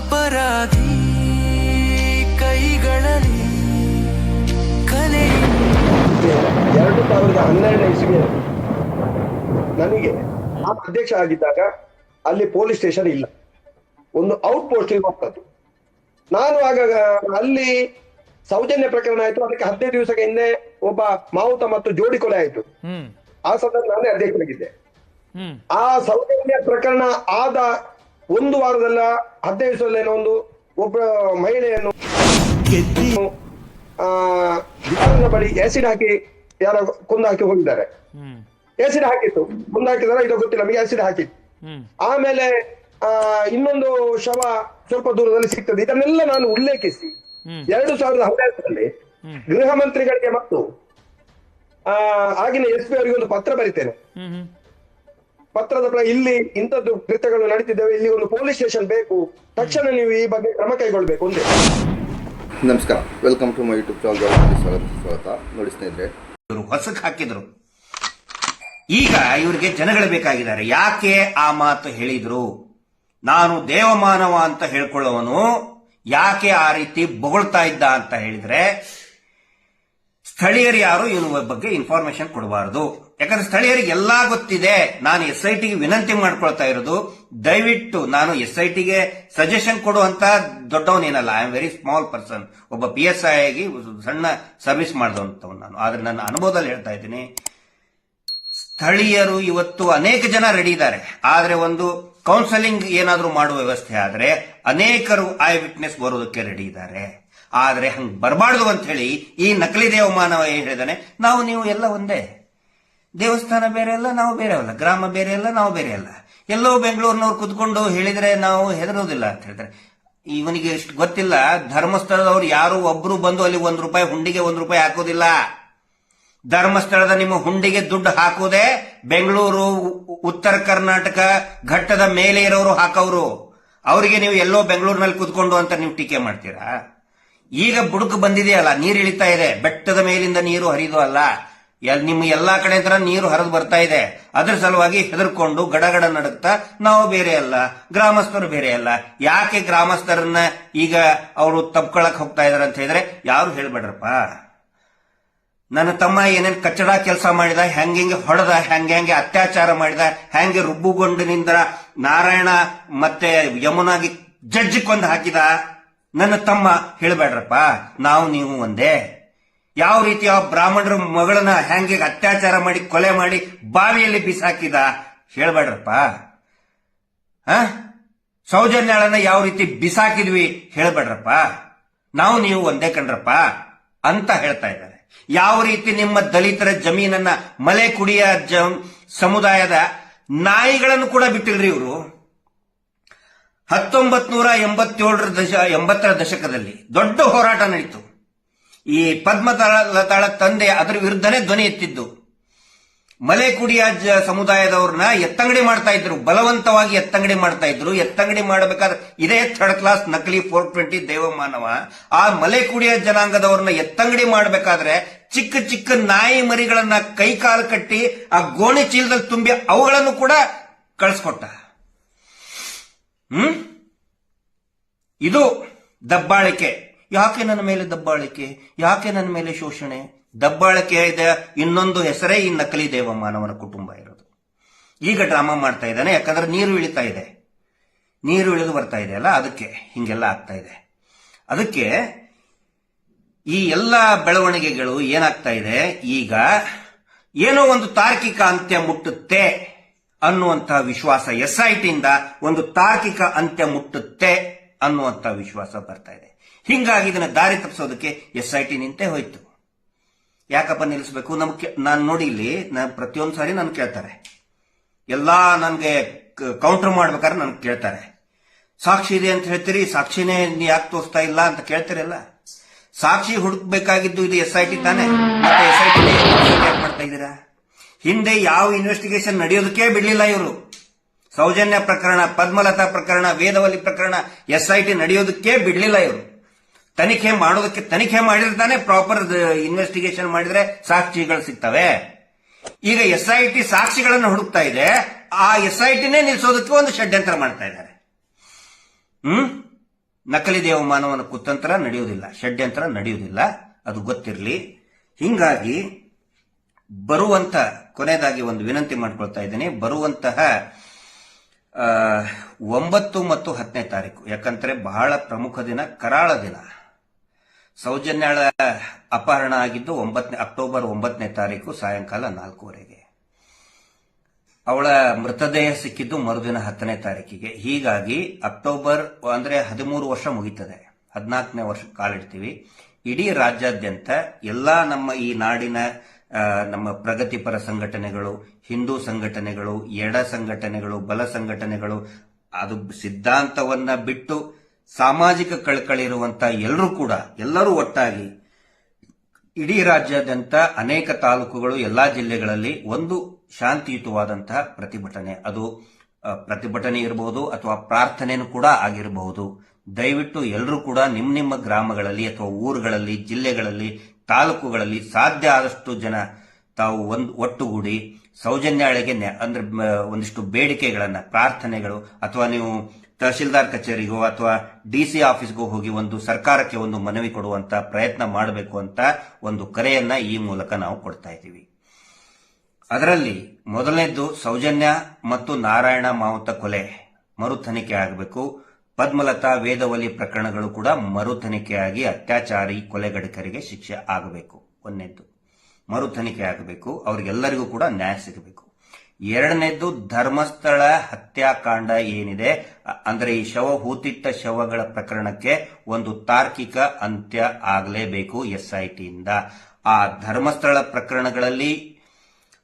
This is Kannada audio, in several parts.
ಅಪರಾಧಿ ಕೈಗಳಲ್ಲಿ ಕಲೆ. ಎರಡು ಸಾವಿರದ ಹನ್ನೆರಡನೇ ಇಸ್ವಿ ನನಗೆ ನಾನು ಅಧ್ಯಕ್ಷ ಆಗಿದ್ದಾಗ ಅಲ್ಲಿ ಪೊಲೀಸ್ ಸ್ಟೇಷನ್ ಇಲ್ಲ. ಒಂದು ಔಟ್ ಪೋಸ್ಟ್ ಇರುವಂತದ್ದು ನಾನು ಆಗ ಅಲ್ಲಿ ಸೌಜನ್ಯ ಪ್ರಕರಣ ಆಯ್ತು. ಅದಕ್ಕೆ ಹದಿನೈದು ದಿವಸಕ್ಕೆ ಹಿಂದೆ ಒಬ್ಬ ಮಾವುತ ಮತ್ತು ಜೋಡಿ ಕೊಲೆ ಆಯ್ತು. ಆ ಸಂದರ್ಭ ನಾನೇ ಅಧ್ಯಕ್ಷರಾಗಿದ್ದೆ ಆ ಸೌಜನ್ಯ ಪ್ರಕರಣ ಆದ ಒಂದು ವಾರದಲ್ಲ ಹದಿನೈದು ಒಂದು ಒಬ್ಬ ಮಹಿಳೆಯನ್ನು ಆ ಬಳಿ ಆಸಿಡ್ ಹಾಕಿ ಯಾರೋ ಕುಂದು ಹಾಕಿ ಹೋಗಿದ್ದಾರೆ. ಆಸಿಡ್ ಹಾಕಿತ್ತು. ಕುಂದು ಹಾಕಿದಾರ ಇದು ಗೊತ್ತಿಲ್ಲ ನಮಗೆ ಆಸಿಡ್ ಹಾಕಿತ್ತು. ಆಮೇಲೆ ಆ ಇನ್ನೊಂದು ಶವ ಸ್ವಲ್ಪ ದೂರದಲ್ಲಿ ಸಿಗ್ತದೆ. ಇದನ್ನೆಲ್ಲ ನಾನು ಉಲ್ಲೇಖಿಸಿ. ಎರಡು ಸಾವಿರದ ಹದಿನೈದರಲ್ಲಿ ಗೃಹ ಮಂತ್ರಿಗಳಿಗೆ ಮತ್ತು ಆ ಆಗಿನ ಎಸ್ ಪಿ ಅವರಿಗೆ ಒಂದು ಪತ್ರ ಬರಿತೇನೆ. ಪತ್ರದ ಪ್ರ ಇಲ್ಲಿ ಇಂಥದ್ದು ಕೃತ್ಯಗಳು ನಡೀತಿದ್ದಾವೆ. ಇಲ್ಲಿ ಒಂದು ಪೊಲೀಸ್ ಸ್ಟೇಷನ್ ಬೇಕು. ತಕ್ಷಣ ನೀವು ಈ ಬಗ್ಗೆ ಕ್ರಮ ಕೈಗೊಳ್ಬೇಕು ಒಂದೇ. ನಮಸ್ಕಾರ. Welcome to my YouTube channel ಸ್ವಾಗತ ಸ್ವಾಗತ. ನೋಡಿ ಸ್ನೇಹಿತರೆ. ಇವರು ಹೊಸಕ್ ಹಾಕಿದ್ರು. ಈಗ ಇವರಿಗೆ ಜನಗಳು ಬೇಕಾಗಿದ್ದಾರೆ. ಯಾಕೆ ಆ ಮಾತು ಹೇಳಿದ್ರು? ನಾನು ದೇವಮಾನವ ಅಂತ ಹೇಳ್ಕೊಳ್ಳೋವನು. ಯಾಕೆ ಆ ರೀತಿ ಬೊಗಳ್ತಾ ಇದ್ದ ಅಂತ ಹೇಳಿದ್ರೆ ಸ್ಥಳೀಯರು ಯಾರು ಇವನ ಬಗ್ಗೆ ಇನ್ಫಾರ್ಮೇಶನ್ ಕೊಡಬಾರದು. ಯಾಕಂದ್ರೆ ಸ್ಥಳೀಯರಿಗೆ ಎಲ್ಲಾ ಗೊತ್ತಿದೆ. ನಾನು ಎಸ್ ಐ ಟಿಗೆ ವಿನಂತಿ ಮಾಡ್ಕೊಳ್ತಾ ಇರೋದು. ದಯವಿಟ್ಟು ನಾನು ಎಸ್ ಐ ಟಿಗೆ ಸಜೆಷನ್ ಕೊಡುವಂತ ದೊಡ್ಡವನೇನಲ್ಲ I am very small person ಒಬ್ಬ ಪಿ ಎಸ್ ಐ ಆಗಿ ಸಣ್ಣ ಸರ್ವಿಸ್ ಮಾಡಿದಂತವನು ನಾನು. ಆದ್ರೆ ನನ್ನ ಅನುಭವದಲ್ಲಿ ಹೇಳ್ತಾ ಇದ್ದೀನಿ, ಸ್ಥಳೀಯರು ಇವತ್ತು ಅನೇಕ ಜನ ರೆಡಿ ಇದ್ದಾರೆ. ಆದ್ರೆ ಒಂದು ಕೌನ್ಸೆಲಿಂಗ್ ಏನಾದರೂ ಮಾಡುವ ವ್ಯವಸ್ಥೆ ಆದ್ರೆ ಅನೇಕರು ಐ ವಿಟ್ನೆಸ್ ಬರೋದಕ್ಕೆ ರೆಡಿ ಇದ್ದಾರೆ. ಆದ್ರೆ ಹಂಗೆ ಬರಬಾರ್ದು ಅಂತ ಹೇಳಿ ಈ ನಕಲಿ ದೇವಮಾನವ ಏನ್ ಹೇಳಿದಾನೆ? ನಾವು ನೀವು ಎಲ್ಲ ಒಂದೇ. ದೇವಸ್ಥಾನ ಬೇರೆ ಅಲ್ಲ, ನಾವು ಬೇರೆ ಅಲ್ಲ. ಗ್ರಾಮ ಬೇರೆ ಅಲ್ಲ, ನಾವು ಬೇರೆ ಅಲ್ಲ. ಎಲ್ಲೋ ಬೆಂಗಳೂರಿನವ್ರು ಕುತ್ಕೊಂಡು ಹೇಳಿದ್ರೆ ನಾವು ಹೆದರೋದಿಲ್ಲ ಅಂತ ಹೇಳ್ತಾರೆ ಇವನಿಗೆ ಇಷ್ಟು ಗೊತ್ತಿಲ್ಲ. ಧರ್ಮಸ್ಥಳದವ್ರು ಯಾರು ಒಬ್ರು ಬಂದು ಅಲ್ಲಿ ಒಂದು ರೂಪಾಯಿ ಹುಂಡಿಗೆ ಒಂದು ರೂಪಾಯಿ ಹಾಕೋದಿಲ್ಲ. ಧರ್ಮಸ್ಥಳದ ನಿಮ್ಮ ಹುಂಡಿಗೆ ದುಡ್ಡು ಹಾಕೋದೆ ಬೆಂಗಳೂರು, ಉತ್ತರ ಕರ್ನಾಟಕ ಘಟ್ಟದ ಮೇಲೆ ಇರೋರು ಹಾಕೋರು ಅವರಿಗೆ ನೀವು ಎಲ್ಲೋ ಬೆಂಗಳೂರಿನಲ್ಲಿ ಕುತ್ಕೊಂಡು ಅಂತ ನೀವು ಟೀಕೆ ಮಾಡ್ತೀರಾ? ಈಗ ಬುಡುಕು ಬಂದಿದೆಯಲ್ಲ, ನೀರು ಇಳಿತಾ ಇದೆ. ಬೆಟ್ಟದ ಮೇಲಿಂದ ನೀರು ಹರಿದು ಅಲ್ಲ. ನಿಮ್ಮ ಎಲ್ಲಾ ಕಡೆ ಹತ್ರ ನೀರು ಹರಿದು ಬರ್ತಾ ಇದೆ. ಅದ್ರ ಸಲುವಾಗಿ ಹೆದರ್ಕೊಂಡು ಗಡಗಡ ನಡುತ್ತಾ ನಾವು ಬೇರೆ ಅಲ್ಲ, ಗ್ರಾಮಸ್ಥರು ಬೇರೆ ಅಲ್ಲ. ಯಾಕೆ ಗ್ರಾಮಸ್ಥರನ್ನ ಈಗ ಅವರು ತಪ್ಕೊಳಕ್ ಹೋಗ್ತಾ ಇದಾರೆ ಅಂತ ಹೇಳಿದ್ರೆ ಯಾರು ಹೇಳ್ಬೇಡ್ರಪ್ಪ? ನನ್ನ ತಮ್ಮ ಏನೇನ್ ಕಚ್ಚಡ ಕೆಲಸ ಮಾಡಿದ, ಹೆಂಗೆ ಹೊಡೆದ, ಹೆಂಗೆ ಹೆಂಗೆ ಅತ್ಯಾಚಾರ ಮಾಡಿದ, ಹೆಂಗೆ ರುಬ್ಬುಗೊಂಡಿನಿಂದ ನಾರಾಯಣ ಮತ್ತೆ ಯಮುನಾಗಿ ಜಡ್ಜಿ ಕೊಂದು ಹಾಕಿದ ನನ್ನ ತಮ್ಮ ಹೇಳಬೇಡ್ರಪ್ಪ, ನಾವು ನೀವು ಒಂದೇ. ಯಾವ ರೀತಿ ಆ ಬ್ರಾಹ್ಮಣರ ಮಗಳನ್ನ ಹೆಂಗೆ ಅತ್ಯಾಚಾರ ಮಾಡಿ, ಕೊಲೆ ಮಾಡಿ ಬಾವಿಯಲ್ಲಿ ಬಿಸಾಕಿದ ಹೇಳಬೇಡ್ರಪ್ಪ. ಹ? ಸೌಜನ್ಯಾಳನ್ನ ಯಾವ ರೀತಿ ಬಿಸಾಕಿದ್ವಿ ಹೇಳಬೇಡ್ರಪ್ಪ. ನಾವು ನೀವು ಒಂದೇ ಕಂಡ್ರಪ್ಪ ಅಂತ ಹೇಳ್ತಾ ಇದ್ದಾರೆ. ಯಾವ ರೀತಿ ನಿಮ್ಮ ದಲಿತರ ಜಮೀನನ್ನ ಮಲೆ ಕುಡಿಯ ಸಮುದಾಯದ ನಾಯಿಗಳನ್ನು ಕೂಡ ಬಿಟ್ಟಿಲ್ರಿ ಇವರು. ಹತ್ತೊಂಬತ್ ನೂರ ಎಂಬತ್ತೇಳರ ದಶ, ಎಂಬತ್ತರ ದಶಕದಲ್ಲಿ ದೊಡ್ಡ ಹೋರಾಟ ನಡೀತು. ಈ ಲತಾಳ ತಂದೆ ಅದರ ವಿರುದ್ಧನೇ ಧ್ವನಿ ಎತ್ತಿದ್ದು. ಮಲೆಕುಡಿಯ ಸಮುದಾಯದವ್ರನ್ನ ಎತ್ತಂಗಡಿ ಮಾಡ್ತಾ ಇದ್ರು, ಬಲವಂತವಾಗಿ ಎತ್ತಂಗಡಿ ಮಾಡ್ತಾ ಇದ್ರು. ಎತ್ತಂಗಡಿ ಮಾಡಬೇಕಾದ್ರೆ ಇದೇ ಥರ್ಡ್ ಕ್ಲಾಸ್ ನಕಲಿ ಫೋರ್ ಟ್ವೆಂಟಿ ದೇವಮಾನವ. ಆ ಮಲೆಕುಡಿಯ ಜನಾಂಗದವ್ರನ್ನ ಎತ್ತಂಗಡಿ ಮಾಡಬೇಕಾದ್ರೆ ಚಿಕ್ಕ ಚಿಕ್ಕ ನಾಯಿ ಮರಿಗಳನ್ನ ಕೈ ಕಾಲು ಕಟ್ಟಿ ಆ ಗೋಣಿ ಚೀಲದಲ್ಲಿ ತುಂಬಿ ಅವುಗಳನ್ನು ಕೂಡ ಕಳಿಸ್ಕೊಟ್ಟ. ಹ್ಮ್? ಇದು ದಬ್ಬಾಳಿಕೆ. ಯಾಕೆ ನನ್ನ ಮೇಲೆ ದಬ್ಬಾಳಿಕೆ? ಯಾಕೆ ನನ್ನ ಮೇಲೆ ಶೋಷಣೆ? ದಬ್ಬಾಳಿಕೆ ಇದೆ ಇನ್ನೊಂದು ಹೆಸರೇ ಈ ನಕಲಿ ದೇವ ಮಾನವನ ಕುಟುಂಬ ಇರೋದು. ಈಗ ಡ್ರಾಮಾ ಮಾಡ್ತಾ ಇದ್ದಾನೆ, ಯಾಕಂದ್ರೆ ನೀರು ಇಳಿತಾ ಇದೆ. ನೀರು ಇಳಿದು ಬರ್ತಾ ಇದೆ ಅಲ್ಲ, ಅದಕ್ಕೆ ಹಿಂಗೆಲ್ಲ ಆಗ್ತಾ ಇದೆ. ಅದಕ್ಕೆ ಈ ಎಲ್ಲ ಬೆಳವಣಿಗೆಗಳು ಏನಾಗ್ತಾ ಇದೆ? ಈಗ ಏನೋ ಒಂದು ತಾರ್ಕಿಕ ಅಂತ್ಯ ಮುಟ್ಟುತ್ತೆ. ಅನ್ನುವಂತಹ ವಿಶ್ವಾಸ ಎಸ್ ಐ ಟಿಯಿಂದ ಒಂದು ತಾರ್ಕಿಕ ಅಂತ್ಯ ಮುಟ್ಟುತ್ತೆ ಅನ್ನುವಂತ ವಿಶ್ವಾಸ ಬರ್ತಾ ಇದೆ. ಹಿಂಗಾಗಿ ಇದನ್ನ ದಾರಿ ತಪ್ಪಿಸೋದಕ್ಕೆ ಎಸ್ ಐ ಟಿ ನಿಂತೆ ಹೋಯ್ತು. ಯಾಕಪ್ಪ ನಿಲ್ಲಿಸಬೇಕು? ನಮ್ಗೆ ನಾನು ನೋಡಿ ಇಲ್ಲಿ ನಾನು ಪ್ರತಿಯೊಂದು ಸಾರಿ ನನ್ ಕೇಳ್ತಾರೆ. ಎಲ್ಲಾ ನನ್ಗೆ ಕೌಂಟರ್ ಮಾಡ್ಬೇಕಾದ್ರೆ ನನ್ ಕೇಳ್ತಾರೆ. ಸಾಕ್ಷಿ ಇದೆ ಅಂತ ಹೇಳ್ತೀರಿ, ಸಾಕ್ಷಿನೇ ಯಾಕೆ ತೋರಿಸ್ತಾ ಇಲ್ಲ ಅಂತ ಕೇಳ್ತಿರಲ್ಲ? ಸಾಕ್ಷಿ ಹುಡುಕ್ಬೇಕಾಗಿದ್ದು ಇದು ಎಸ್ ಐ ಟಿ ತಾನೆ. ಮತ್ತೆ ಎಸ್ ಐ ಟಿ ಮಾಡ್ತಾ ಇದ್ದೀರಾ? ಹಿಂದೆ ಯಾವ ಇನ್ವೆಸ್ಟಿಗೇಷನ್ ನಡೆಯೋದಕ್ಕೆ ಬಿಡಲಿಲ್ಲ ಇವರು. ಸೌಜನ್ಯ ಪ್ರಕರಣ, ಪದ್ಮಲತಾ ಪ್ರಕರಣ, ವೇದವಲ್ಲಿ ಪ್ರಕರಣ ಎಸ್ ಐ ಟಿ ನಡೆಯೋದಕ್ಕೆ ಬಿಡಲಿಲ್ಲ ಇವರು. ತನಿಖೆ ಮಾಡೋದಕ್ಕೆ ತನಿಖೆ ಮಾಡಿರ್ತಾನೆ ಪ್ರಾಪರ್ ಇನ್ವೆಸ್ಟಿಗೇಷನ್ ಮಾಡಿದ್ರೆ ಸಾಕ್ಷಿಗಳು ಸಿಗ್ತವೆ. ಈಗ ಎಸ್ ಐ ಟಿ ಸಾಕ್ಷಿಗಳನ್ನು ಹುಡುಕ್ತಾ ಇದೆ, ಆ ಎಸ್ ಐ ಟಿನೇ ನಿಲ್ಸೋದಕ್ಕೆ ಒಂದು ಷಡ್ಯಂತ್ರ ಮಾಡ್ತಾ ಇದ್ದಾರೆ. ಹ್ಮ್? ನಕಲಿ ದೇವಮಾನವನ ಕುತಂತ್ರ ನಡೆಯುವುದಿಲ್ಲ, ಷಡ್ಯಂತ್ರ ನಡೆಯುವುದಿಲ್ಲ, ಅದು ಗೊತ್ತಿರಲಿ. ಹಿಂಗಾಗಿ ಬರುವಂತ ಕೊನೆಯದಾಗಿ ಒಂದು ವಿನಂತಿ ಮಾಡ್ಕೊಳ್ತಾ ಇದ್ದೀನಿ. ಬರುವಂತಹ ಒಂಬತ್ತು ಮತ್ತು ಹತ್ತನೇ ತಾರೀಕು. ಯಾಕಂದ್ರೆ ಬಹಳ ಪ್ರಮುಖ ದಿನ, ಕರಾಳ ದಿನ. ಸೌಜನ್ಯಾಳ ಅಪಹರಣ ಆಗಿದ್ದು ಒಂಬತ್ತನೇ, ಅಕ್ಟೋಬರ್ ಒಂಬತ್ತನೇ ತಾರೀಕು ಸಾಯಂಕಾಲ ನಾಲ್ಕೂವರೆಗೆ. ಅವಳ ಮೃತದೇಹ ಸಿಕ್ಕಿದ್ದು ಮರುದಿನ ಹತ್ತನೇ ತಾರೀಕಿಗೆ. ಹೀಗಾಗಿ ಅಕ್ಟೋಬರ್, ಅಂದ್ರೆ ಹದಿಮೂರು ವರ್ಷ ಮುಗೀತದೆ. ಹದಿನಾಲ್ಕನೇ ವರ್ಷ ಕಾಲಿಡ್ತೀವಿ. ಇಡೀ ರಾಜ್ಯಾದ್ಯಂತ ಎಲ್ಲಾ ನಮ್ಮ ಈ ನಾಡಿನ ನಮ್ಮ ಪ್ರಗತಿಪರ ಸಂಘಟನೆಗಳು, ಹಿಂದೂ ಸಂಘಟನೆಗಳು, ಎಡ ಸಂಘಟನೆಗಳು, ಬಲ ಸಂಘಟನೆಗಳು, ಅದು ಸಿದ್ಧಾಂತವನ್ನ ಬಿಟ್ಟು ಸಾಮಾಜಿಕ ಕಳಕಳಿರುವಂತ ಎಲ್ಲರೂ ಕೂಡ, ಎಲ್ಲರೂ ಒಟ್ಟಾಗಿ ಇಡೀ ರಾಜ್ಯಾದ್ಯಂತ ಅನೇಕ ತಾಲೂಕುಗಳು, ಎಲ್ಲಾ ಜಿಲ್ಲೆಗಳಲ್ಲಿ ಒಂದು ಶಾಂತಿಯುತವಾದಂತಹ ಪ್ರತಿಭಟನೆ. ಅದು ಪ್ರತಿಭಟನೆ ಇರಬಹುದು ಅಥವಾ ಪ್ರಾರ್ಥನೆಯೂ ಕೂಡ ಆಗಿರಬಹುದು. ದಯವಿಟ್ಟು ಎಲ್ಲರೂ ಕೂಡ ನಿಮ್ಮ ನಿಮ್ಮ ಗ್ರಾಮಗಳಲ್ಲಿ ಅಥವಾ ಊರುಗಳಲ್ಲಿ, ಜಿಲ್ಲೆಗಳಲ್ಲಿ ತಾಲೂಕುಗಳಲ್ಲಿ ಸಾಧ್ಯ ಆದಷ್ಟು ಜನ ತಾವು ಒಂದು ಒಟ್ಟುಗೂಡಿ ಸೌಜನ್ಯಾಳಿಗೆ ನ್ಯಾ- ಅಂದ್ರೆ ಒಂದಿಷ್ಟು ಬೇಡಿಕೆಗಳನ್ನು, ಪ್ರಾರ್ಥನೆಗಳು, ಅಥವಾ ನೀವು ತಹಶೀಲ್ದಾರ್ ಕಚೇರಿಗೋ ಅಥವಾ ಡಿಸಿ ಆಫೀಸ್ಗೋ ಹೋಗಿ ಒಂದು ಸರ್ಕಾರಕ್ಕೆ ಒಂದು ಮನವಿ ಕೊಡುವಂತ ಪ್ರಯತ್ನ ಮಾಡಬೇಕು ಅಂತ ಒಂದು ಕರೆಯನ್ನ ಈ ಮೂಲಕ ನಾವು ಕೊಡ್ತಾ ಇದ್ದೀವಿ. ಅದರಲ್ಲಿ ಮೊದಲನೇದ್ದು ಸೌಜನ್ಯ ಮತ್ತು ನಾರಾಯಣ ಮಾವುತ ಕೊಲೆ ಮರು ತನಿಖೆ ಆಗಬೇಕು. ಪದ್ಮಲತಾ ವೇದವಲಿ ಪ್ರಕರಣಗಳು ಕೂಡ ಮರು ತನಿಖೆಯಾಗಿ ಅತ್ಯಾಚಾರಿ ಕೊಲೆಗಡಕರಿಗೆ ಶಿಕ್ಷೆ ಆಗಬೇಕು. ಒಂದನೇದ್ದು ಮರು ತನಿಖೆ ಆಗಬೇಕು. ಅವರಿಗೆಲ್ಲರಿಗೂ ಕೂಡ ನ್ಯಾಯ ಸಿಗಬೇಕು. ಎರಡನೇದ್ದು, ಧರ್ಮಸ್ಥಳ ಹತ್ಯಾಕಾಂಡ ಏನಿದೆ? ಅಂದರೆ ಅಂದ್ರೆ ಈ ಶವ, ಹೂತಿಟ್ಟ ಶವಗಳ ಪ್ರಕರಣಕ್ಕೆ ಒಂದು ತಾರ್ಕಿಕ ಅಂತ್ಯ ಆಗಲೇಬೇಕು ಎಸ್ಐಟಿಯಿಂದ. ಆ ಧರ್ಮಸ್ಥಳ ಪ್ರಕರಣಗಳಲ್ಲಿ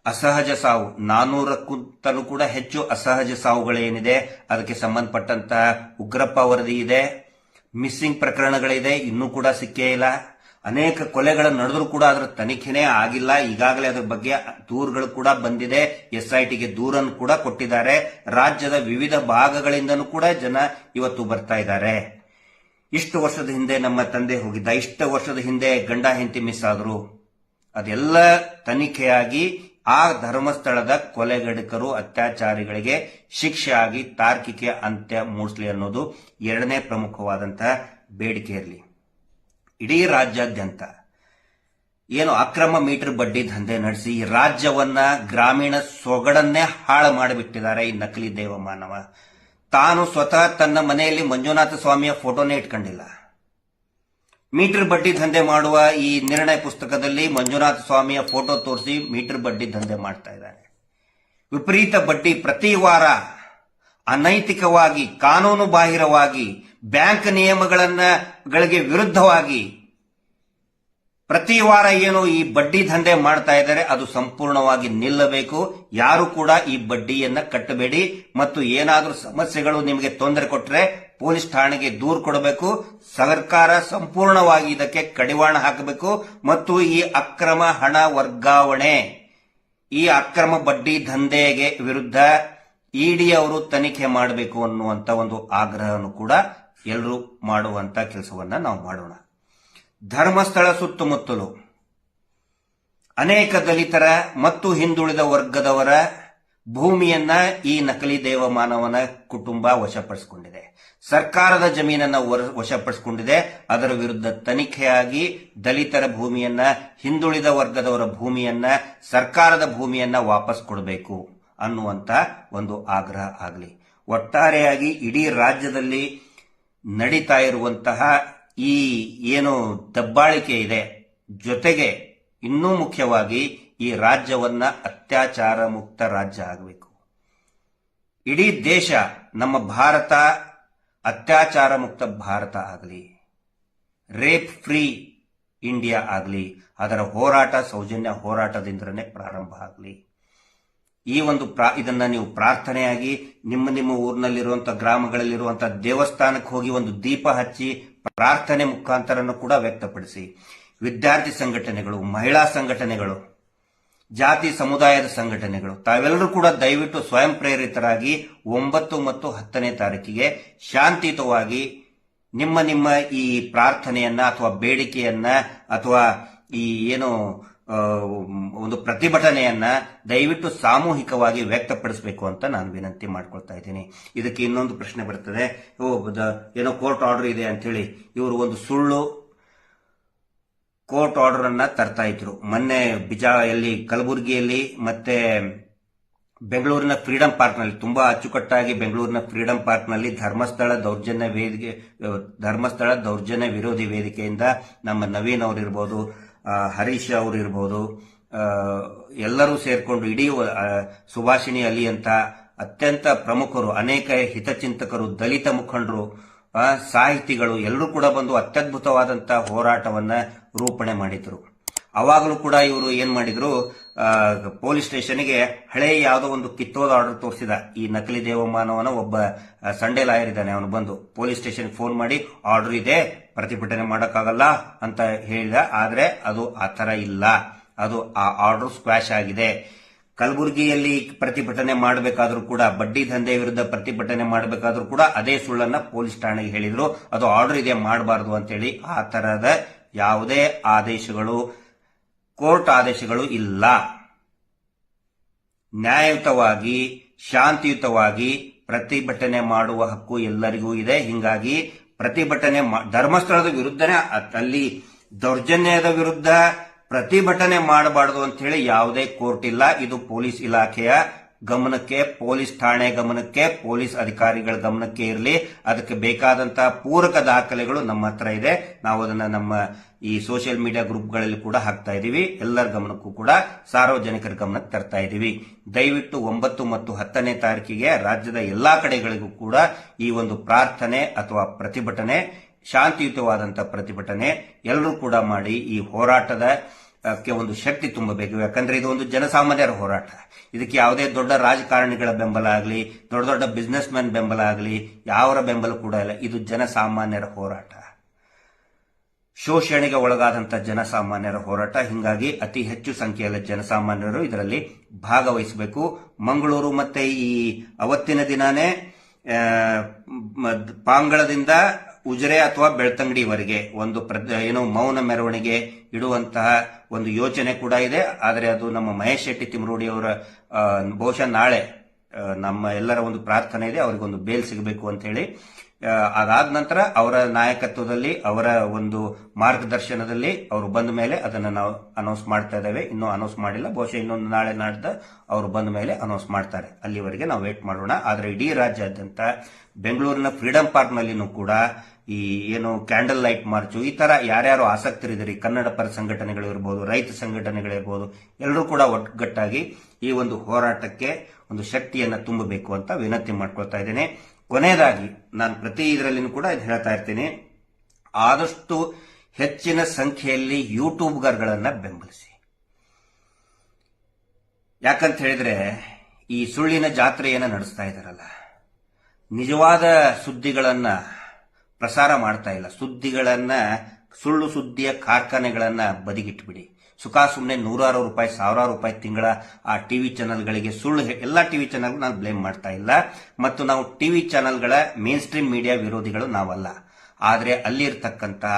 ಅಸಹಜ ಸಾವು. ನಾನೂರಕ್ಕಿಂತಲೂ ಕೂಡ ಹೆಚ್ಚು ಅಸಹಜ ಸಾವುಗಳೇನಿದೆ. ಅದಕ್ಕೆ ಸಂಬಂಧಪಟ್ಟಂತಹ ಉಗ್ರಪ್ಪ ವರದಿ ಇದೆ. ಮಿಸ್ಸಿಂಗ್ ಪ್ರಕರಣಗಳಿದೆ. ಇನ್ನೂ ಕೂಡ ಸಿಕ್ಕೇ ಇಲ್ಲ. ಅನೇಕ ಕೊಲೆಗಳು ನಡೆದರೂ ಕೂಡ ಅದರ ತನಿಖೆನೇ ಆಗಿಲ್ಲ. ಈಗಾಗಲೇ ಅದರ ಬಗ್ಗೆ ದೂರುಗಳು ಕೂಡ ಬಂದಿದೆ. ಎಸ್ಐಟಿಗೆ ದೂರನ್ನು ಕೂಡ ಕೊಟ್ಟಿದ್ದಾರೆ. ರಾಜ್ಯದ ವಿವಿಧ ಭಾಗಗಳಿಂದನೂ ಕೂಡ ಜನ ಇವತ್ತು ಬರ್ತಾ ಇದ್ದಾರೆ. ಇಷ್ಟು ವರ್ಷದ ಹಿಂದೆ ನಮ್ಮ ತಂದೆ ಹೋಗಿದ್ದ, ಇಷ್ಟು ವರ್ಷದ ಹಿಂದೆ ಗಂಡ ಹೆಂಡತಿ ಮಿಸ್ ಆದರು. ಅದೆಲ್ಲ ತನಿಖೆಯಾಗಿ ಆ ಧರ್ಮಸ್ಥಳದ ಕೊಲೆಗಡಕರು ಅತ್ಯಾಚಾರಿಗಳಿಗೆ ಶಿಕ್ಷೆ ಆಗಿ ತಾರ್ಕಿಕ ಅಂತ್ಯ ಮೂಡಿಸಲಿ ಅನ್ನೋದು ಎರಡನೇ ಪ್ರಮುಖವಾದಂತಹ ಬೇಡಿಕೆ ಇರಲಿ. ಇಡೀ ರಾಜ್ಯಾದ್ಯಂತ ಏನು ಅಕ್ರಮ ಮೀಟರ್ ಬಡ್ಡಿ ದಂಧೆ ನಡೆಸಿ ರಾಜ್ಯವನ್ನ ಗ್ರಾಮೀಣ ಸೊಗಡನ್ನೇ ಹಾಳು ಮಾಡಿಬಿಟ್ಟಿದ್ದಾರೆ ಈ ನಕಲಿ ದೇವಮಾನವ. ತಾನು ಸ್ವತಃ ತನ್ನ ಮನೆಯಲ್ಲಿ ಮಂಜುನಾಥ ಸ್ವಾಮಿಯ ಫೋಟೋನೇ ಇಟ್ಕೊಂಡಿಲ್ಲ. ಮೀಟರ್ ಬಡ್ಡಿ ದಂಧೆ ಮಾಡುವ ಈ ನಿರ್ಣಯ ಪುಸ್ತಕದಲ್ಲಿ ಮಂಜುನಾಥ ಸ್ವಾಮಿಯ ಫೋಟೋ ತೋರಿಸಿ ಮೀಟರ್ ಬಡ್ಡಿ ದಂಧೆ ಮಾಡ್ತಾ ಇದ್ದಾರೆ ವಿಪರೀತ ಬಡ್ಡಿ ಪ್ರತಿ ವಾರ ಅನೈತಿಕವಾಗಿ ಕಾನೂನು ಬಾಹಿರವಾಗಿ ಬ್ಯಾಂಕ್ ನಿಯಮಗಳನ್ನ ಗಳಿಗೆ ವಿರುದ್ಧವಾಗಿ ಪ್ರತಿ ವಾರ ಏನು ಈ ಬಡ್ಡಿ ದಂಧೆ ಮಾಡ್ತಾ ಇದ್ದಾರೆ, ಅದು ಸಂಪೂರ್ಣವಾಗಿ ನಿಲ್ಲಬೇಕು. ಯಾರು ಕೂಡ ಈ ಬಡ್ಡಿಯನ್ನ ಕಟ್ಟಬೇಡಿ. ಮತ್ತು ಏನಾದರೂ ಸಮಸ್ಯೆಗಳು ನಿಮಗೆ ತೊಂದರೆ ಕೊಟ್ಟರೆ ಪೊಲೀಸ್ ಠಾಣೆಗೆ ದೂರು ಕೊಡಬೇಕು. ಸರ್ಕಾರ ಸಂಪೂರ್ಣವಾಗಿ ಇದಕ್ಕೆ ಕಡಿವಾಣ ಹಾಕಬೇಕು. ಮತ್ತು ಈ ಅಕ್ರಮ ಹಣ ವರ್ಗಾವಣೆ, ಈ ಅಕ್ರಮ ಬಡ್ಡಿ ದಂಧೆಗೆ ವಿರುದ್ಧ ಇಡಿ ಅವರು ತನಿಖೆ ಮಾಡಬೇಕು ಅನ್ನುವಂತ ಒಂದು ಆಗ್ರಹವನ್ನು ಕೂಡ ಎಲ್ಲರೂ ಮಾಡುವಂತ ಕೆಲಸವನ್ನ ನಾವು ಮಾಡೋಣ. ಧರ್ಮಸ್ಥಳ ಸುತ್ತಮುತ್ತಲು ಅನೇಕ ದಲಿತರ ಮತ್ತು ಹಿಂದುಳಿದ ವರ್ಗದವರ ಭೂಮಿಯನ್ನ ಈ ನಕಲಿ ದೇವಮಾನವನ ಕುಟುಂಬ ವಶಪಡಿಸಿಕೊಂಡಿದೆ. ಸರ್ಕಾರದ ಜಮೀನನ್ನ ವಶಪಡಿಸಿಕೊಂಡಿದೆ. ಅದರ ವಿರುದ್ಧ ತನಿಖೆಯಾಗಿ ದಲಿತರ ಭೂಮಿಯನ್ನ, ಹಿಂದುಳಿದ ವರ್ಗದವರ ಭೂಮಿಯನ್ನ, ಸರ್ಕಾರದ ಭೂಮಿಯನ್ನ ವಾಪಸ್ ಕೊಡಬೇಕು ಅನ್ನುವಂತ ಒಂದು ಆಗ್ರಹ ಆಗಲಿ. ಒಟ್ಟಾರೆಯಾಗಿ ಇಡೀ ರಾಜ್ಯದಲ್ಲಿ ನಡೀತಾ ಇರುವಂತಹ ಈ ಏನು ದಬ್ಬಾಳಿಕೆ ಇದೆ ಜೊತೆಗೆ ಇನ್ನೂ ಮುಖ್ಯವಾಗಿ ಈ ರಾಜ್ಯವನ್ನ ಅತ್ಯಾಚಾರ ಮುಕ್ತ ರಾಜ್ಯ ಆಗಬೇಕು. ಇಡೀ ದೇಶ ನಮ್ಮ ಭಾರತ ಅತ್ಯಾಚಾರ ಮುಕ್ತ ಭಾರತ ಆಗಲಿ ರೇಪ್ ಫ್ರೀ ಇಂಡಿಯಾ ಆಗಲಿ, ಅದರ ಹೋರಾಟ ಸೌಜನ್ಯ ಹೋರಾಟದಿಂದಲೇ ಪ್ರಾರಂಭ ಆಗಲಿ. ಈ ಒಂದು ಪ್ರಾ, ಇದನ್ನ ನೀವು ಪ್ರಾರ್ಥನೆಯಾಗಿ ನಿಮ್ಮ ನಿಮ್ಮ ಊರಿನಲ್ಲಿರುವಂತಹ ಗ್ರಾಮಗಳಲ್ಲಿರುವಂತಹ ದೇವಸ್ಥಾನಕ್ಕೆ ಹೋಗಿ ಒಂದು ದೀಪ ಹಚ್ಚಿ ಪ್ರಾರ್ಥನೆ ಮುಖಾಂತರನು ಕೂಡ ವ್ಯಕ್ತಪಡಿಸಿ ವಿದ್ಯಾರ್ಥಿ ಸಂಘಟನೆಗಳು, ಮಹಿಳಾ ಸಂಘಟನೆಗಳು, ಜಾತಿ ಸಮುದಾಯದ ಸಂಘಟನೆಗಳು, ತಾವೆಲ್ಲರೂ ಕೂಡ ದಯವಿಟ್ಟು ಸ್ವಯಂ ಪ್ರೇರಿತರಾಗಿ ಒಂಬತ್ತು ಮತ್ತು ಹತ್ತನೇ ತಾರೀಕಿಗೆ ಶಾಂತಿಯುತವಾಗಿ ನಿಮ್ಮ ನಿಮ್ಮ ಈ ಪ್ರಾರ್ಥನೆಯನ್ನ ಅಥವಾ ಬೇಡಿಕೆಯನ್ನ ಅಥವಾ ಈ ಏನು ಒಂದು ಪ್ರತಿಭಟನೆಯನ್ನ ದಯವಿಟ್ಟು ಸಾಮೂಹಿಕವಾಗಿ ವ್ಯಕ್ತಪಡಿಸಬೇಕು ಅಂತ ನಾನು ವಿನಂತಿ ಮಾಡ್ಕೊಳ್ತಾ ಇದ್ದೀನಿ. ಇದಕ್ಕೆ ಇನ್ನೊಂದು ಪ್ರಶ್ನೆ ಬರ್ತದೆ. ಏನೋ ಕೋರ್ಟ್ ಆರ್ಡರ್ ಇದೆ ಅಂತ ಹೇಳಿ ಇವರು ಒಂದು ಸುಳ್ಳು ಕೋರ್ಟ್ ಆರ್ಡರ್ ಅನ್ನ ತರ್ತಾ ಇದ್ರು. ಮೊನ್ನೆ ಬಿಜಾ ಎಲ್ಲಿ ಕಲಬುರಗಿಯಲ್ಲಿ ಮತ್ತೆ ಬೆಂಗಳೂರಿನ ಫ್ರೀಡಂ ಪಾರ್ಕ್ನಲ್ಲಿ, ತುಂಬಾ ಅಚ್ಚುಕಟ್ಟಾಗಿ ಬೆಂಗಳೂರಿನ ಫ್ರೀಡಂ ಪಾರ್ಕ್ನಲ್ಲಿ ಧರ್ಮಸ್ಥಳ ದೌರ್ಜನ್ಯ ವೇದಿಕೆ, ಧರ್ಮಸ್ಥಳ ದೌರ್ಜನ್ಯ ವಿರೋಧಿ ವೇದಿಕೆಯಿಂದ ನಮ್ಮ ನವೀನ್ ಅವರಿರ್ಬೋದು ಹರೀಶ್ ಅವರು ಇರ್ಬೋದು ಎಲ್ಲರೂ ಸೇರ್ಕೊಂಡು ಇಡೀ ಸುಭಾಷಿಣಿ ಅಲಿ ಅಂತ ಅತ್ಯಂತ ಪ್ರಮುಖರು, ಅನೇಕ ಹಿತಚಿಂತಕರು, ದಲಿತ ಮುಖಂಡರು ಸಾಹಿತಿಗಳು ಎಲ್ಲರೂ ಕೂಡ ಬಂದು ಅತ್ಯದ್ಭುತವಾದಂತಹ ಹೋರಾಟವನ್ನ ರೂಪಣೆ ಮಾಡಿದ್ರು. ಅವಾಗಲೂ ಕೂಡ ಇವರು ಏನ್ ಮಾಡಿದ್ರು ಪೊಲೀಸ್ ಸ್ಟೇಷನ್ಗೆ ಹಳೆ ಯಾವುದೋ ಒಂದು ಕಿತ್ತೋದ ಆರ್ಡರ್ ತೋರಿಸಿದ ಈ ನಕಲಿ ದೇವಮಾನವನ ಒಬ್ಬ ಸಂಡೆ ಲಾಯರ್ ಇದ್ದಾನೆ, ಅವನು ಬಂದು ಪೊಲೀಸ್ ಸ್ಟೇಷನ್ ಫೋನ್ ಮಾಡಿ ಆರ್ಡರ್ ಇದೆ, ಪ್ರತಿಭಟನೆ ಮಾಡೋಕ್ಕಾಗಲ್ಲ ಅಂತ ಹೇಳಿದ. ಆದರೆ ಅದು ಆ ಥರ ಇಲ್ಲ. ಅದು ಆ ಆರ್ಡರ್ ಸ್ಕ್ವಾಶ್ ಆಗಿದೆ. ಕಲಬುರಗಿಯಲ್ಲಿ ಪ್ರತಿಭಟನೆ ಮಾಡಬೇಕಾದ್ರೂ ಕೂಡ, ಬಡ್ಡಿ ದಂಧೆ ವಿರುದ್ಧ ಪ್ರತಿಭಟನೆ ಮಾಡಬೇಕಾದ್ರೂ ಕೂಡ ಅದೇ ಸುಳ್ಳನ್ನ ಪೊಲೀಸ್ ಠಾಣೆಗೆ ಹೇಳಿದ್ರು. ಅದು ಆರ್ಡರ್ ಇದೆ, ಮಾಡಬಾರದು ಅಂತೇಳಿ ಆ ತರಹದ ಯಾವುದೇ ಆದೇಶಗಳು ಕೋರ್ಟ್ ಆದೇಶಗಳು ಇಲ್ಲ. ನ್ಯಾಯಯುತವಾಗಿ, ಶಾಂತಿಯುತವಾಗಿ ಪ್ರತಿಭಟನೆ ಮಾಡುವ ಹಕ್ಕು ಎಲ್ಲರಿಗೂ ಇದೆ. ಹಿಂಗಾಗಿ ಪ್ರತಿಭಟನೆ ಧರ್ಮಸ್ಥಳದ ವಿರುದ್ಧನೇ, ಅಲ್ಲಿ ದೌರ್ಜನ್ಯದ ವಿರುದ್ಧ ಪ್ರತಿಭಟನೆ ಮಾಡಬಾರದು ಅಂತ ಹೇಳಿ ಯಾವುದೇ ಕೋರ್ಟ್ ಇಲ್ಲ. ಇದು ಪೊಲೀಸ್ ಇಲಾಖೆಯ ಗಮನಕ್ಕೆ, ಪೊಲೀಸ್ ಠಾಣೆ ಗಮನಕ್ಕೆ, ಪೊಲೀಸ್ ಅಧಿಕಾರಿಗಳ ಗಮನಕ್ಕೆ ಇರಲಿ. ಅದಕ್ಕೆ ಬೇಕಾದಂತಹ ಪೂರಕ ದಾಖಲೆಗಳು ನಮ್ಮ ಹತ್ರ ಇದೆ. ನಾವು ಅದನ್ನ ನಮ್ಮ ಈ ಸೋಷಿಯಲ್ ಮೀಡಿಯಾ ಗ್ರೂಪ್ಗಳಲ್ಲಿ ಕೂಡ ಹಾಕ್ತಾ ಇದೀವಿ. ಎಲ್ಲರ ಗಮನಕ್ಕೂ ಕೂಡ ಸಾರ್ವಜನಿಕರ ಗಮನಕ್ಕೆ ತರ್ತಾ ಇದೀವಿ. ದಯವಿಟ್ಟು ಒಂಬತ್ತು ಮತ್ತು ಹತ್ತನೇ ತಾರೀಕಿಗೆ ರಾಜ್ಯದ ಎಲ್ಲಾ ಕಡೆಗಳಿಗೂ ಕೂಡ ಈ ಒಂದು ಪ್ರಾರ್ಥನೆ ಅಥವಾ ಪ್ರತಿಭಟನೆ ಶಾಂತಿಯುತವಾದಂತಹ ಪ್ರತಿಭಟನೆ ಎಲ್ಲರೂ ಕೂಡ ಮಾಡಿ ಈ ಹೋರಾಟದ ಒಂದು ಶಕ್ತಿ ತುಂಬಬೇಕು. ಯಾಕಂದ್ರೆ ಇದು ಒಂದು ಜನಸಾಮಾನ್ಯರ ಹೋರಾಟ. ಇದಕ್ಕೆ ಯಾವುದೇ ದೊಡ್ಡ ರಾಜಕಾರಣಿಗಳ ಬೆಂಬಲ ಆಗಲಿ, ದೊಡ್ಡ ದೊಡ್ಡ ಬಿಸ್ನೆಸ್ ಮ್ಯಾನ್ ಬೆಂಬಲ ಆಗಲಿ, ಯಾವರ ಬೆಂಬಲ ಕೂಡ ಇಲ್ಲ. ಇದು ಜನಸಾಮಾನ್ಯರ ಹೋರಾಟ. ಶೋಷಣೆಗೆ ಒಳಗಾದಂತ ಜನಸಾಮಾನ್ಯರ ಹೋರಾಟ. ಹಿಂಗಾಗಿ ಅತಿ ಹೆಚ್ಚು ಸಂಖ್ಯೆಯಲ್ಲಿ ಜನಸಾಮಾನ್ಯರು ಇದರಲ್ಲಿ ಭಾಗವಹಿಸಬೇಕು. ಮಂಗಳೂರು ಮತ್ತೆ ಈ ಅವತ್ತಿನ ದಿನಾನೇ ಪಾಂಗಳದಿಂದ ಉಜಿರೆ ಅಥವಾ ಬೆಳ್ತಂಗಡಿವರೆಗೆ ಒಂದು ಏನು ಮೌನ ಮೆರವಣಿಗೆ ಇಡುವಂತಹ ಒಂದು ಯೋಚನೆ ಕೂಡ ಇದೆ. ಆದರೆ ಅದು ನಮ್ಮ ಮಹೇಶ್ ಶೆಟ್ಟಿ ತಿಮರೋಡಿ ಅವರ ಬಹುಶಃ ನಾಳೆ ನಮ್ಮ ಎಲ್ಲರ ಒಂದು ಪ್ರಾರ್ಥನೆ ಇದೆ. ಅವರಿಗೊಂದು ಬೇಲ್ ಸಿಗಬೇಕು ಅಂತ ಹೇಳಿ. ಅದಾದ ನಂತರ ಅವರ ನಾಯಕತ್ವದಲ್ಲಿ, ಅವರ ಒಂದು ಮಾರ್ಗದರ್ಶನದಲ್ಲಿ ಅವರು ಬಂದ ಮೇಲೆ ಅದನ್ನು ನಾವು ಅನೌನ್ಸ್ ಮಾಡ್ತಾ ಇದ್ದೇವೆ. ಇನ್ನೂ ಅನೌನ್ಸ್ ಮಾಡಿಲ್ಲ. ಬಹುಶಃ ಇನ್ನೊಂದು ನಾಳೆ ನಾಡ್ದ ಅವರು ಬಂದ ಮೇಲೆ ಅನೌನ್ಸ್ ಮಾಡ್ತಾರೆ. ಅಲ್ಲಿವರೆಗೆ ನಾವು ವೇಟ್ ಮಾಡೋಣ. ಆದರೆ ಇಡೀ ರಾಜ್ಯಾದ್ಯಂತ ಬೆಂಗಳೂರಿನ ಫ್ರೀಡಂ ಪಾರ್ಕ್ನಲ್ಲಿನೂ ಕೂಡ ಈ ಏನು ಕ್ಯಾಂಡಲ್ ಲೈಟ್ ಮಾರ್ಚು ಈ ತರ ಯಾರ್ಯಾರು ಆಸಕ್ತರಿದ್ದೀರಿ ಕನ್ನಡ ಪರ ಸಂಘಟನೆಗಳು ಇರ್ಬೋದು, ರೈತ ಸಂಘಟನೆಗಳಿರ್ಬೋದು ಎಲ್ಲರೂ ಕೂಡ ಒಗ್ಗಟ್ಟಾಗಿ ಈ ಒಂದು ಹೋರಾಟಕ್ಕೆ ಒಂದು ಶಕ್ತಿಯನ್ನ ತುಂಬಬೇಕು ಅಂತ ವಿನಂತಿ ಮಾಡ್ಕೊಳ್ತಾ ಇದ್ದೇನೆ. ಕೊನೆಯದಾಗಿ ನಾನು ಪ್ರತಿ ಇದರಲ್ಲಿನೂ ಕೂಡ ಹೇಳ್ತಾ ಇರ್ತೀನಿ. ಆದಷ್ಟು ಹೆಚ್ಚಿನ ಸಂಖ್ಯೆಯಲ್ಲಿ ಯೂಟ್ಯೂಬ್ಗರ್ಗಳನ್ನ ಬೆಂಬಲಿಸಿ. ಯಾಕಂತ ಹೇಳಿದ್ರೆ, ಈ ಸುಳ್ಳಿನ ಜಾತ್ರೆಯನ್ನ ನಡೆಸ್ತಾ ಇದ್ದಾರಲ್ಲ. ನಿಜವಾದ ಸುದ್ದಿಗಳನ್ನ ಪ್ರಸಾರ ಮಾಡ್ತಾ ಇಲ್ಲ. ಸುದ್ದಿಗಳನ್ನ, ಸುಳ್ಳು ಸುದ್ದಿಯ ಕಾರ್ಖಾನೆಗಳನ್ನ ಬದಿಗಿಟ್ಬಿಡಿ. ಸುಖ ಸುಮ್ಮನೆ ನೂರಾರು ರೂಪಾಯಿ, ಸಾವಿರಾರು ರೂಪಾಯಿ ತಿಂಗಳ ಆ ಟಿವಿ ಚಾನೆಲ್ಗಳಿಗೆ ಸುಳ್ಳು ಎಲ್ಲಾ ಟಿವಿ ಚಾನಲ್ ನಾನು ಬ್ಲೇಮ್ ಮಾಡ್ತಾ ಇಲ್ಲ. ಮತ್ತು ನಾವು ಟಿವಿ ಚಾನೆಲ್ಗಳ ಮೇನ್ ಸ್ಟ್ರೀಮ್ ಮೀಡಿಯಾ ವಿರೋಧಿಗಳು ನಾವಲ್ಲ. ಆದರೆ ಅಲ್ಲಿರ್ತಕ್ಕಂತಹ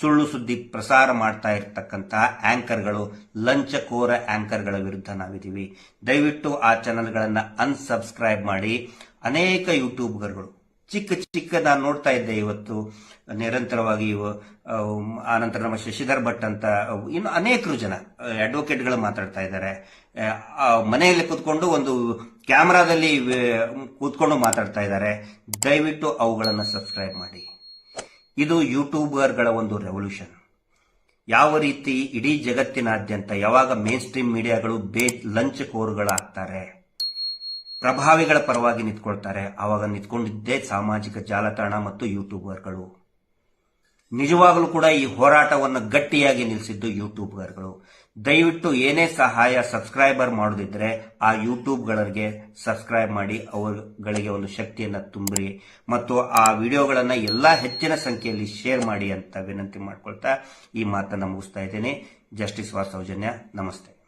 ಸುಳ್ಳು ಸುದ್ದಿ ಪ್ರಸಾರ ಮಾಡ್ತಾ ಇರತಕ್ಕಂತಹ ಆಂಕರ್ಗಳು, ಲಂಚಕೋರ ಆಂಕರ್ಗಳ ವಿರುದ್ಧ ನಾವಿದ್ದೀವಿ ದಯವಿಟ್ಟು ಆ ಚಾನೆಲ್ಗಳನ್ನು ಅನ್ಸಬ್ಸ್ಕ್ರೈಬ್ ಮಾಡಿ. ಅನೇಕ ಯೂಟ್ಯೂಬ್ಗರ್ಗಳು ಚಿಕ್ಕ ಚಿಕ್ಕ ನಾನು ನೋಡ್ತಾ ಇದ್ದೆ ಇವತ್ತು. ನಿರಂತರವಾಗಿ ಆನಂತರ ನಮ್ಮ ಶಶಿಧರ್ ಭಟ್ ಅಂತ ಇನ್ನು ಅನೇಕರು ಜನ ಅಡ್ವೊಕೇಟ್ಗಳು ಮಾತಾಡ್ತಾ ಇದ್ದಾರೆ. ಮನೆಯಲ್ಲಿ ಕೂತ್ಕೊಂಡು ಒಂದು ಕ್ಯಾಮ್ರಾದಲ್ಲಿ ಕೂತ್ಕೊಂಡು ಮಾತಾಡ್ತಾ ಇದ್ದಾರೆ. ದಯವಿಟ್ಟು ಅವುಗಳನ್ನು ಸಬ್ಸ್ಕ್ರೈಬ್ ಮಾಡಿ. ಇದು ಯೂಟ್ಯೂಬರ್ಗಳ ಒಂದು ರೆವಲ್ಯೂಷನ್ ಯಾವ ರೀತಿ ಇಡೀ ಜಗತ್ತಿನಾದ್ಯಂತ ಯಾವಾಗ ಮೇನ್ ಸ್ಟ್ರೀಮ್ ಮೀಡಿಯಾಗಳು ಬೇ ಲಂಚಕೋರುಗಳಾಗ್ತಾರೆ ಪ್ರಭಾವಿಗಳ ಪರವಾಗಿ ನಿಂತ್ಕೊಳ್ತಾರೆ. ಆವಾಗ ನಿಂತ್ಕೊಂಡಿದ್ದೇ ಸಾಮಾಜಿಕ ಜಾಲತಾಣ ಮತ್ತು ಯೂಟ್ಯೂಬರ್ಗಳು. ನಿಜವಾಗಲೂ ಕೂಡ ಈ ಹೋರಾಟವನ್ನು ಗಟ್ಟಿಯಾಗಿ ನಿಲ್ಲಿಸಿದ್ದು ಯೂಟ್ಯೂಬರ್ಗಳು ದಯವಿಟ್ಟು ಏನೇ ಸಹಾಯ ಸಬ್ಸ್ಕ್ರೈಬರ್ ಮಾಡೋದಿದ್ರೆ ಆ ಯೂಟ್ಯೂಬ್ಗಳಿಗೆ ಸಬ್ಸ್ಕ್ರೈಬ್ ಮಾಡಿ ಅವುಗಳಿಗೆ ಒಂದು ಶಕ್ತಿಯನ್ನು ತುಂಬಿರಿ ಮತ್ತು ಆ ವಿಡಿಯೋಗಳನ್ನು ಎಲ್ಲಾ ಹೆಚ್ಚಿನ ಸಂಖ್ಯೆಯಲ್ಲಿ ಶೇರ್ ಮಾಡಿ ಅಂತ ವಿನಂತಿ ಮಾಡಿಕೊಳ್ತಾ ಈ ಮಾತನ್ನು ಮುಗಿಸ್ತಾ ಇದ್ದೇನೆ. ಜಸ್ಟಿಸ್ ವಾಸ್ ಸೌಜನ್ಯ, ನಮಸ್ತೆ.